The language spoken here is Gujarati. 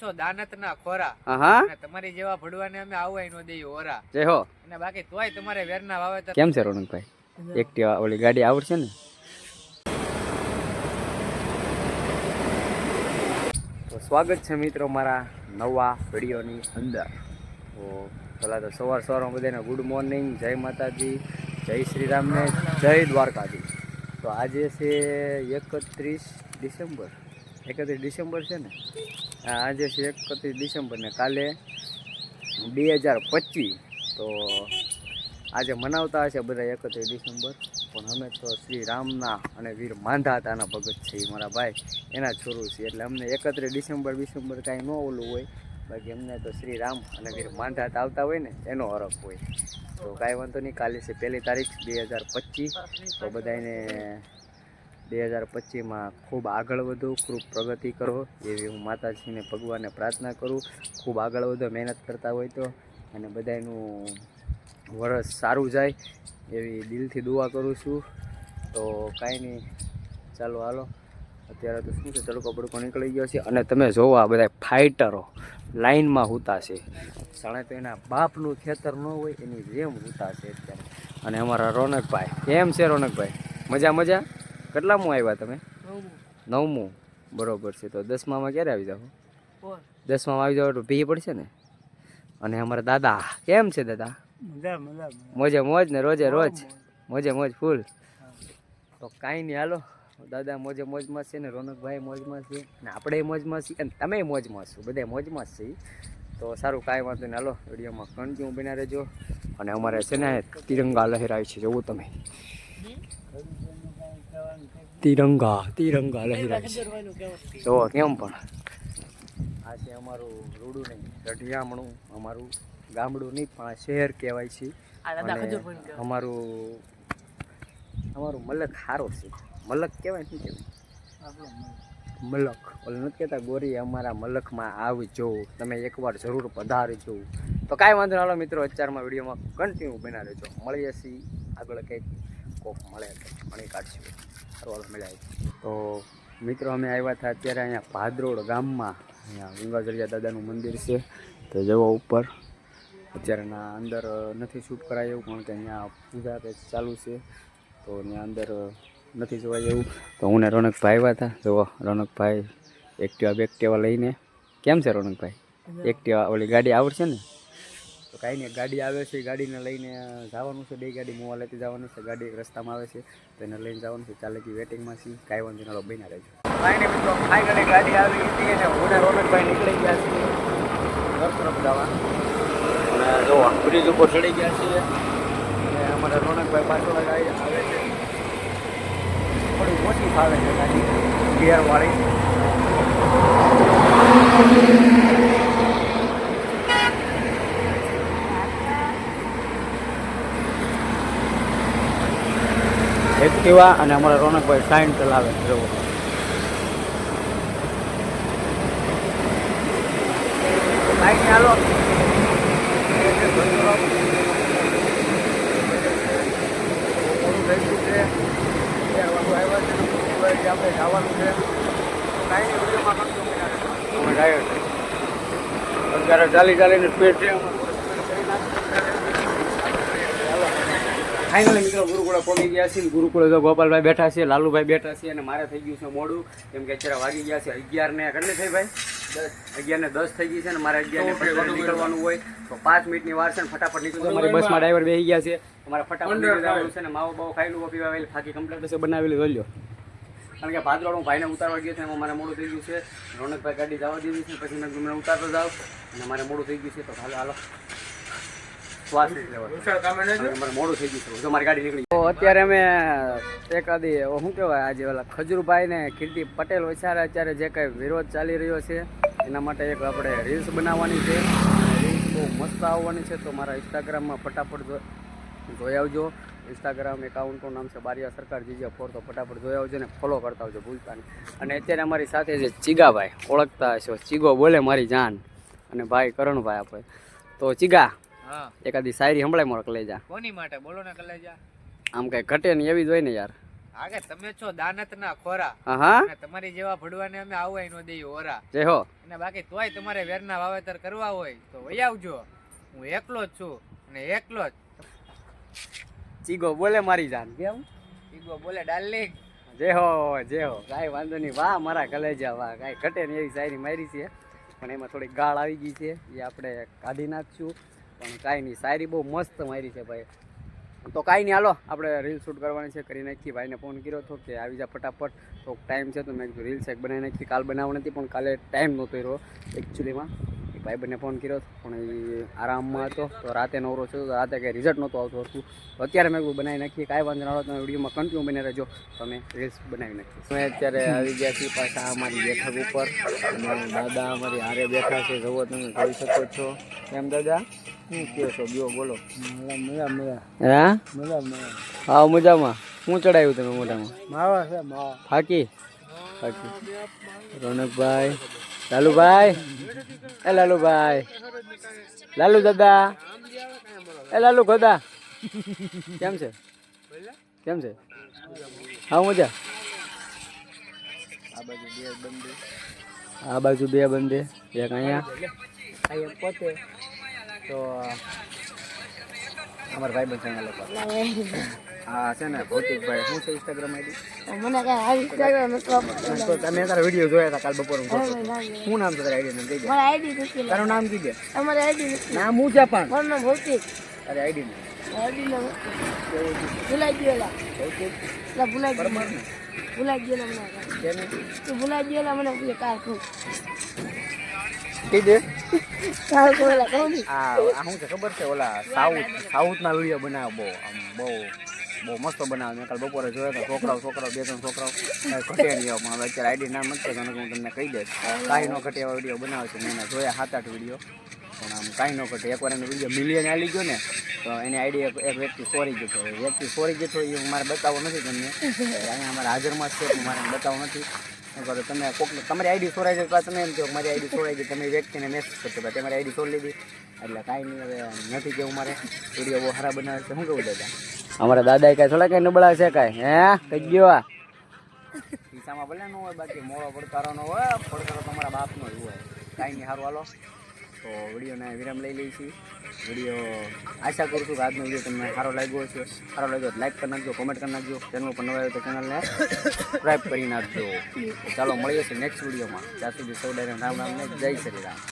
છો દાનત ના ખોરા હા તમારી જેવા ભડવાને અમે આવવાય નો દઈએ ઓરા જય હો. અને બાકી તોય તમારે વેરના વાવેતર કેમ છે રોનકભાઈ એક્ટિવા ઓલી ગાડી આવડશે ને? તો સ્વાગત છે મિત્રો મારા નવા વિડીયોની અંદર. તો પહેલાં તો સવાર સવારમાં બધાને ગુડ મોર્નિંગ જય માતાજી જય શ્રીરામને જય દ્વારકાજી તો આજે છે એકત્રીસ ડિસેમ્બર. એકત્રીસ ડિસેમ્બર છે ને? આજે છે એકત્રીસ ડિસેમ્બર ને કાલે બે હજાર પચીસ. તો આજે મનાવતા હશે બધા એકત્રીસ ડિસેમ્બર. પણ અમે તો શ્રી રામના અને વીર માંધાતાના ભગત છે મારા ભાઈ. એના છોરું છે એટલે અમને એકત્રીસ ડિસેમ્બર ડિસેમ્બર કાંઈ ન ઓલું હોય. બાકી અમને તો શ્રી રામ અને વીર માંધાતા આવતા હોય ને, એનો હરખ હોય. તો કાંઈ વાંધો નહીં, કાલે છે પહેલી તારીખ બે હજાર પચીસ. તો બધાને બે હજાર પચીસમાં ખૂબ આગળ વધો, ખૂબ પ્રગતિ કરો. એવી હું માતાજીને ભગવાનને પ્રાર્થના કરું, ખૂબ આગળ વધો, મહેનત કરતા હોય તો. અને બધાનું વરસ સારું જાય એવી દિલથી દુઆ કરું છું. તો કાંઈ નહીં, ચાલો હાલો. અત્યારે તો શું છે, તડકો બડકો નીકળી ગયો છે. અને તમે જોવો આ બધા ફાઇટરો લાઈનમાં હૂતા છે. જાણે તો એના બાપનું ખેતર ન હોય, એની જેમ હૂતા છે અત્યારે. અને અમારા રોનકભાઈ, કેમ છે રોનકભાઈ? મજા મજા? કેટલામું આવ્યા તમે? નવમું. બરોબર છે. તો દસમામાં ક્યારે આવી જાઓ? દસમામાં આવી જાઓ તો પી પડશે ને? અને અમારા દાદા કેમ છે દાદા? મોજે મોજ ને રોજે રોજ? મોજે. મોજ ફૂલ. તો કાંઈ નહીં હાલો. દાદા મોજે મોજમાં છે ને રોનકભાઈ મોજમાં છે ને આપણે મોજમાં છીએ અને તમે મોજમાં છો બધા મોજમાં જ છીએ. તો સારું કાંઈ વાંધો નહીં હાલો. વિડીયોમાં કન્ટિન્યુ બના રહેજો. અને અમારે છે ને તિરંગા લહેરાય છે જોવું તમે. તિરંગા તિરંગા લહેરાય છે. તો કેમ પણ? આ છે અમારું રૂડું નહીં રઢિયામણું અમારું ગામડું નહીં પણ શહેર કહેવાય છે. અમારું અમારું મલક સારો છે. મલક કહેવાય શું કહેવાય? મલક. ઓલ નથી કહેતા ગોરી અમારા મલકમાં આવજો. તમે એકવાર જરૂર પધારજો. તો કાંઈ વાંધો ના મિત્રો અત્યારમાં વિડીયોમાં કન્ટિન્યુ બનાવેજો રહેજો મળીએ છીએ. આગળ કંઈક કોક મળે તો મણી કાઢશું. સારું મળ્યા તો મિત્રો અમે આવ્યા હતા અત્યારે અહીંયા ભાદરોડ ગામમાં. અહીંયા ગંગાજળિયા દાદાનું મંદિર છે. તો જવો ઉપર. અત્યારના અંદર નથી શૂટ કરાય એવું કારણ કે અહીંયા પૂજા કંઈક ચાલુ છે. તો ત્યાં અંદર નથી જોવાય એવું. તો હું ને રોનકભાઈ આવ્યા હતા. જુઓ રોનકભાઈ એક્ટિવા બેક્ટિવા લઈને. કેમ છે રોનકભાઈ? એક્ટિવા ઓલી ગાડી આવડશે ને? તો કાંઈ નહીં ગાડી આવે છે ગાડીને લઈને જવાનું છે. બે ગાડી મોવા લેતી જવાનું છે, ગાડી રસ્તામાં આવે છે, તો એને લઈને જવાનું છે. ચાલે કે વેટિંગમાં છીએ, કાંઈ વાંધો ના બન્યા રહેજો. કાંઈ મિત્રો ફાઇનલી ગાડી આવી હતી અને હું રોનકભાઈ નીકળી ગયા છીએ. બ્રિજ ઉપર ચડી ગયા છીએ. અને અમારા રોનકભાઈ પાછળ જ આવે છે. થોડી ઓછી ફાવે છે ગાડી ગિયરવાળી એક્ટિવા અને અમારા રોનકભાઈ સાઈન ચલાવે પછી વાગે આપણે જવાનું છે કાંઈ નહીં વિડીયોમાં અમે ડાયર અત્યારે ચાલી ચાલીને સ્પીડ છે. ફાઇનલી મિત્રો ગુરુકુળે પહોંચી ગયા છે ગુરુકુળે તો ગોપાલભાઈ બેઠા છે લાલુભાઈ બેઠા છે અને મારે થઈ ગયું છે મોડું. કેમ કે અત્યારે વાગી ગયા છે અગિયાર ને કેટલી થઈ ભાઈ? અગિયાર ને દસ થઈ ગઈ છે ને મારે અગિયાર ને નીકળવાનું હોય. તો પાંચ મિનિટની વાર છે ને ફટાફટ નીકળી મારી બસમાં ડ્રાઈવર બેસી ગયા છે. મારે ફટાફટ નીકળવાનું છે ને માવો બાવો ખાઈ લું પીવા આવેલી થાકી કમ્પ્લેટ છે બનાવેલી જોઈ લો કારણ કે ભાદરવાડ હું ભાઈને ઉતારવા ગયો છે એમાં મારે મોડું થઈ ગયું છે. રોનકભાઈ ગાડી જવા દીધી છે પછી મેં ઉતારતો જાઉં અને મારે મોડું થઈ ગયું છે તો હાલો હાલો શ્વાસ લઈ લેવાનો. હવે મારે મોડું થઈ ગયું જો મારી ગાડી નીકળી. તો અત્યારે અમે એકાદી શું કહેવાય આજે ઓલા ખજુરભાઈ ને કીર્તિ પટેલ વચારે અત્યારે જે કંઈ વિરોધ ચાલી રહ્યો છે એના માટે એક આપણે રીલ્સ બનાવવાની છે. રીલ્સ બહુ મસ્ત આવવાની છે તો મારા ઇન્સ્ટાગ્રામમાં ફટાફટ જો- જોઈ આવજો. ઇન્સ્ટાગ્રામ એકાઉન્ટનું નામ છે બારિયા સરકાર જીજે ફોર તો ફટાફટ જોઈ આવજો ને ફોલો કરતા આવજો ભૂલતા નહીં. અને અત્યારે અમારી સાથે છે ચીગાભાઈ ઓળખતા હશો. ચીગો બોલે મારી જાન. અને ભાઈ કરણભાઈ આપણે તો ચીગા એકાદી શાયરી સંભળાય મોર કલેજા. કોની માટે? બોલો ને કલેજા. આમ કઈ ઘટે ને એવી જ હોય ને યાર. આગળ તમે છો દાનત ના ખોરા. હા તમારી જેવા ભડવાને અમે આવવા નો દઈએ ઓરા જે હો. અને બાકી તોય તમારે વેરના વાવેતર કરવા હોય તો વહી આવજો. હું એકલો જ છું અને એકલો જ. ચીગો બોલે મારી જાન કેમ? ચીગો બોલે ડાર્લિંગ. જે હો જે હો. કાંઈ વાંધો નહીં. વાહ મારા કલેજા વાહ. કાંઈ ઘટે ને એવી શાયરી મારી છે. પણ એમાં થોડી ગાળ આવી ગઈ છે. એ આપણે કાઢી નાખશું. પણ કાંઈ નહીં, શાયરી બહુ મસ્ત મારી છે ભાઈ. તો કાંઈ નહીં, હાલો, આપણે રીલ શૂટ કરવાની છે, કરી નાખી ભાઈને ફોન કર્યો હતો કે આવી જા ફટાફટ. તો ટાઈમ છે તો મેં કીધું રીલ્સ એક બનાવી નાખી કાલ બનાવવાની હતી, પણ કાલે ટાઈમ નહોતો રહ્યો એકચ્યુઅલીમાં ભાઈબંધને ફોન કર્યો પણ એ આરામમાં હતો. તો રાતે નવરો છો તો રાતે કંઈ રિઝલ્ટ નહોતું આવતું હતું તો અત્યારે મેં બનાવી નાખીએ કાંઈ વાંધો ના તમે વિડીયોમાં કન્ટિન્યુ બની રહેજો. તમે રીલ્સ બનાવી નાખીએ. અમે અત્યારે આવી ગયા છીએ પાછા અમારી બેઠક ઉપર. અને દાદા અમારી હારે બેઠા છે જવો તમે જોઈ શકો છો. એમ દાદા? શું કહો છો? ગયો બોલો. મજા મજા હા? હા મજામાં. શું ચડાવ્યું તમે મોઢામાં? માવા છે માવા. ફાકી ફાકી રોનકભાઈ. લાલુભાઈ. એ લાલુભાઈ. લાલુ દાદા. એ લાલુ ગોદા. કેમ છે? કેમ છે? હા મજા. આ બાજુ બે બંદે. એક અહીંયા. અહીંયા પોતે તો, અમારા ભાઈ બંધ લોકો. હા છે ને ભૌતિકભાઈ શું છે ઇન્સ્ટાગ્રામ આઈડી મને કઈ આવી ઇન્સ્ટાગ્રામ નથી તો તમે તારા વીડિયો જોયા હતા કાલ બપોર હું શું નામ છે તારા આઈડી નામ કહી મારા આઈડી નથી તારું નામ કહી દે? તમારી આઈડી નામ હું છે પણ? મારું નામ ભૌતિક. તારી આઈડી ને. આઈડી નામ ભૂલાઈ ગયેલા ભૌતિક. એટલે ભૂલાઈ ગયેલા ભૂલાઈ ગયેલા મને તું ભૂલાઈ ગયેલા મને દે? કાર ખોલા કહું ને. આ આ શું છે ખબર છે? ઓલા સાઉથ સાઉથના વીડિયો બનાવે બહુ આમ બહુ બહુ મસ્ત બનાવે. મેં કાલ બપોરે જોયા હતા છોકરાઓ છોકરાઓ, બે ત્રણ છોકરાઓ. ઘટે નહીં પણ હવે અત્યારે આઈડી નામ નથી તો હું તમને કહી દઈશ. કાંઈ નો ઘટે એવા વીડિયો બનાવે છે. મેં જોયા સાત આઠ વીડિયો પણ આમ કાંઈ ન ઘટે. એકવાર એનો વીડિયો મિલિયન આવી ગયો ને, તો એની આઈડી એક વ્યક્તિ સોરી ગયો હતો. વ્યક્તિ સોરી ગયો હતો એ મારે બતાવવો નથી તમને. અહીંયા અમારા હાજરમાં છે મારે બતાવવો નથી. કરો તમે કોક તમારી આઈડી સોરાઈ જાય તો તમે એમ કહો મારી આઈડી સોરાઈ ગઈ, તમે વ્યક્તિને મેસેજ કરશો ભાઈ, તમારી આઈડી સોરી લીધી. એટલે કાંઈ નહીં, હવે નથી કેવું મારે. વીડિયો બહુ સારા બનાવે છે. શું કહું દાદા? અમારા દાદા કાંઈ થોડા કાંઈ નબળા છે કાંઈ, હે? કઈ ગયો આ. ખિસ્સામાં ભલે ન હોય, બાકી મોળો પડકારો નો હોય, પડકારો તમારા બાપનો જ હોય. કાંઈ નહીં સારું હાલો. તો વિડીયોને વિરામ લઈ લઈ છીએ. વીડિયો આશા કરું છું કે આજનો વીડિયો તમને સારો લાગ્યો છે સારો લાગ્યો લાઈક કરી નાખજો કોમેન્ટ કરી નાખજો. ચેનલ પર નવા તો ચેનલને સબસ્ક્રાઈબ કરી નાખજો. ચાલો, મળીએ છીએ નેક્સ્ટ વિડીયોમાં. ત્યાં સુધી સૌ ડાયરેક્ટ રામ ને જય શ્રી રામ.